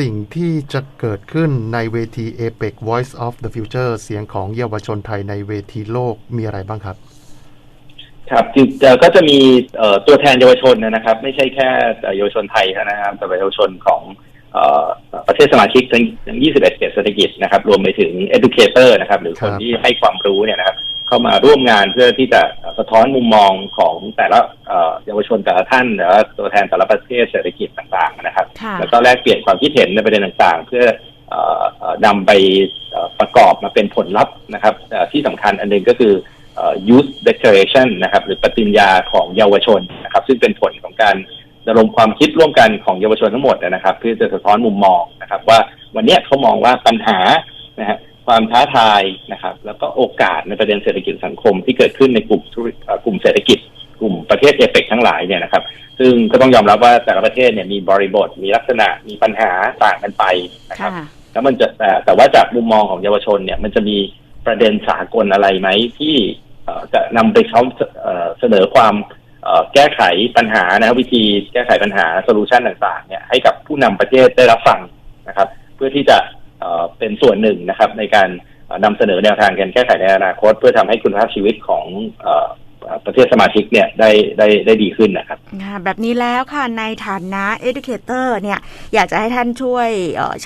สิ่งที่จะเกิดขึ้นในเวที APEC Voice of the Future เสียงของเยาวชนไทยในเวทีโลกมีอะไรบ้างครับ ครับคือเอ่อก็จะมีตัวแทนเยาวชนนะครับ ไม่ใช่แค่เยาวชนไทยนะครับแต่เยาวชนของอประเทศสมาชิกทั้งทั้ง 21 เขตเศรษฐกิจนะครับ รวมไปถึง educator นะครับ หรือคนที่ให้ความรู้เนี่ยนะครับ เข้ามาร่วมงานเพื่อที่จะ สะท้อนมุมมองของแต่ละเอ่อเยาวชนแต่ละท่านหรือว่าตัวแทนแต่ละประเทศเศรษฐกิจต่าง ๆ นะครับค่ะแล้วก็แลกเปลี่ยนความคิดเห็นในประเด็นต่าง ๆ เพื่อเอ่อเอ่อนำไปเอ่อประกอบมาเป็นผลลัพธ์นะครับเอ่อที่สำคัญอันหนึงก็คือเอ่อ youth declaration นะครับ หรือปฏิญญาของเยาวชนนะครับ ซึ่งเป็นผลของการระดมความคิดร่วมกันของเยาวชนทั้งหมดนะครับ เพื่อจะสะท้อนมุมมองนะครับ ว่าวันเนี้ยเขามองว่าปัญหานะฮะ ความท้าทายนะครับ แล้วก็โอกาสในประเด็นเศรษฐกิจสังคมที่เกิดขึ้นในกลุ่มธุรเอ่อกลุ่มเศรษฐกิจ กลุ่มประเทศเอเปกทั้งหลายเนี่ยนะครับ ซึ่งก็ต้องยอมรับว่าแต่ละประเทศเนี่ยมีบริบทมีลักษณะมีปัญหาต่างกันไปนะครับค่ะแล้วมันจะแต่แต่ว่าจากมุมมองของเยาวชนเนี่ยมันจะมีประเด็นสากลอะไรไหมที่เอ่อจะนำไปเขาเอ่อเสนอความเอ่อแก้ไขปัญหานะวิธีแก้ไขปัญหาโซลูชันต่างๆเนี่ยให้กับผู้นำประเทศได้รับฟังนะครับ เพื่อที่จะ เป็นส่วนหนึ่งนะครับ ในการเอ่อนำเสนอแนวทางการแก้ไขในอนาคต เพื่อทำให้คุณภาพชีวิตของประเทศสมาชิกเนี่ยได้ได้ได้ดีขึ้นนะครับแบบนี้แล้วค่ะในฐานะ educator เนี่ยอยากจะให้ท่านช่วย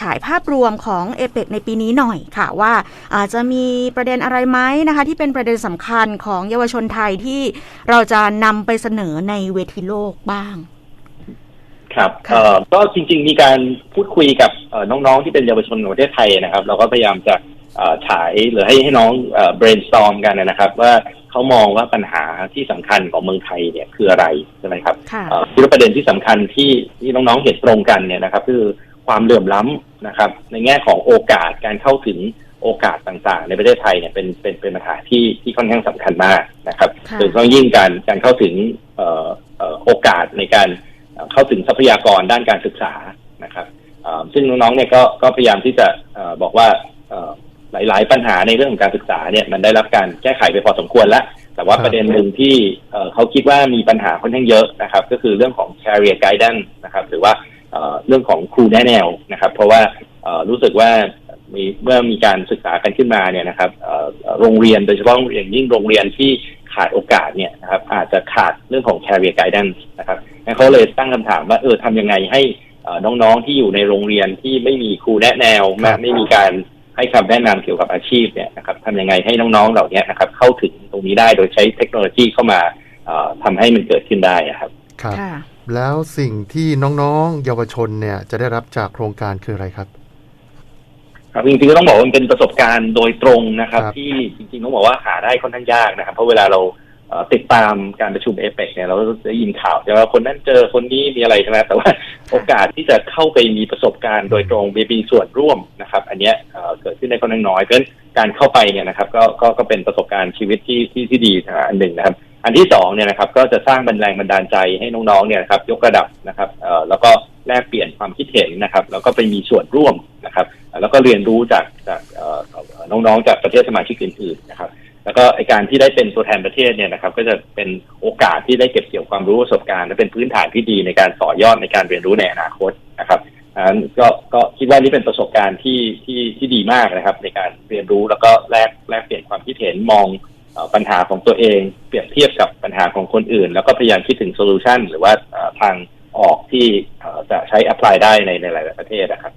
ฉายภาพรวมของเอเปกในปีนี้หน่อยค่ะว่าอาจจะมีประเด็นอะไรไหมนะคะ ที่เป็นประเด็นสำคัญของเยาวชนไทยที่เราจะนำไปเสนอในเวทีโลกบ้าง ครับค่ะเอ่อก็จริง ๆ มีการพูดคุยกับเอ่อน้องๆที่เป็นเยาวชนของประเทศไทยนะครับ เราก็พยายามจะเอ่อฉายหรือให้ให้น้องเอ่อ brainstorm กันนะครับ ว่าเขามองว่าปัญหาที่สำคัญของเมืองไทยเนี่ยคืออะไรใช่ไหมครับค่ะเอ่อคิดว่าประเด็นที่สำคัญที่ที่น้องๆเห็นตรงกันเนี่ยนะครับ คือความเหลื่อมล้ำนะครับ ในแง่ของโอกาสการเข้าถึงโอกาสต่างๆ ในประเทศไทยเนี่ยเป็นเป็นเป็นปัญหาที่ที่ค่อนข้างสำคัญมากนะครับค่ะโดยเฉพาะยิ่งการการเข้าถึงเอ่อเอ่อโอกาสในการ เอ่อเข้าถึงทรัพยากรด้านการศึกษานะครับเอ่อซึ่งน้องๆเนี่ยก็ก็พยายามที่จะเออบอกว่าเอ่อหลาย ๆ ปัญหาในเรื่องของการศึกษาเนี่ยมันได้รับการแก้ไขไปพอสมควรแล้ว แต่ว่าครับประเด็นหนึ่งที่เอ่อเขาคิดว่ามีปัญหาค่อนข้างเยอะนะครับ ก็คือเรื่องของ career guidance นะครับ หรือว่าเอ่อเรื่องของครูแนะแนวนะครับ เพราะว่าเอ่อรู้สึกว่ามีเมื่อมีการศึกษากันขึ้นมาเนี่ยนะครับเอ่อโรงเรียนโดยเฉพาะอย่างยิ่งโรงเรียนที่ขาดโอกาสเนี่ยนะครับอาจจะขาดเรื่องของ career guidance นะครับงั้น เขาเลยตั้งคำถามว่าเออทำยังไงให้เอ่อน้องๆที่อยู่ในโรงเรียนที่ไม่มีครูแนะแนวครับไม่มีการให้คำแนะนำเกี่ยวกับอาชีพเนี่ยนะครับทำยังไงให้น้องๆเหล่านี้นะครับเข้าถึงตรงนี้ได้โดยใช้เทคโนโลยีเข้ามาเอ่อทำให้มันเกิดขึ้นได้อะครับครับค่ะแล้วสิ่งที่น้องๆ เยาวชนเนี่ยจะได้รับจากโครงการคืออะไรครับครับจริงๆก็ต้องบอกว่ามันเป็นประสบการณ์โดยตรงนะครับครับที่จริงๆต้องบอกว่าหาได้ค่อนข้างยากนะครับ เพราะเวลาเราเอ่อ ติดตามการประชุมเอเปกเนี่ยเราก็จะยินข่าวแต่ว่าคนนั้นเจอคนนี้มีอะไรใช่ไหมแต่ว่าโอกาสที่จะเข้าไปมีประสบการณ์โดยตรงมีส่วนร่วมนะครับ อันเนี้ยเกิดขึ้นได้ค่อนข้างน้อยเพราะฉะนั้นการเข้าไปเนี่ยนะครับก็ก็ก็เป็นประสบการณ์ชีวิตที่ที่ที่ดีนะอันหนึ่งนะครับ อันที่สองเนี่ยนะครับก็จะสร้างบันแรงบันดาลใจให้น้องๆเนี่ยนะครับยกระดับนะครับเอ่อแล้วก็แลกเปลี่ยนความคิดเห็นนะครับ แล้วก็ไปมีส่วนร่วมนะครับ แล้วก็เรียนรู้จากจากเอ่อน้องๆจากประเทศสมาชิกอื่นๆนะครับ แล้วก็ไอการที่ได้เป็นตัวแทนประเทศเนี่ยนะครับ ก็จะเป็นโอกาสที่ได้เก็บเกี่ยวความรู้ประสบการณ์และเป็นพื้นฐานที่ดีในการต่อยอดในการเรียนรู้ในอนาคตนะครับอันก็ก็คิดว่านี่เป็นประสบการณ์ที่ที่ที่ดีมากนะครับ ในการเรียนรู้แล้วก็แลกแลกเปลี่ยนความคิดเห็นมองปัญหาของตัวเอง เปรียบเทียบกับปัญหาของคนอื่น แล้วก็พยายามคิดถึงโซลูชันหรือว่าทางออกที่จะใช้อพพลายได้ในในหลาย ๆ ประเทศนะครับ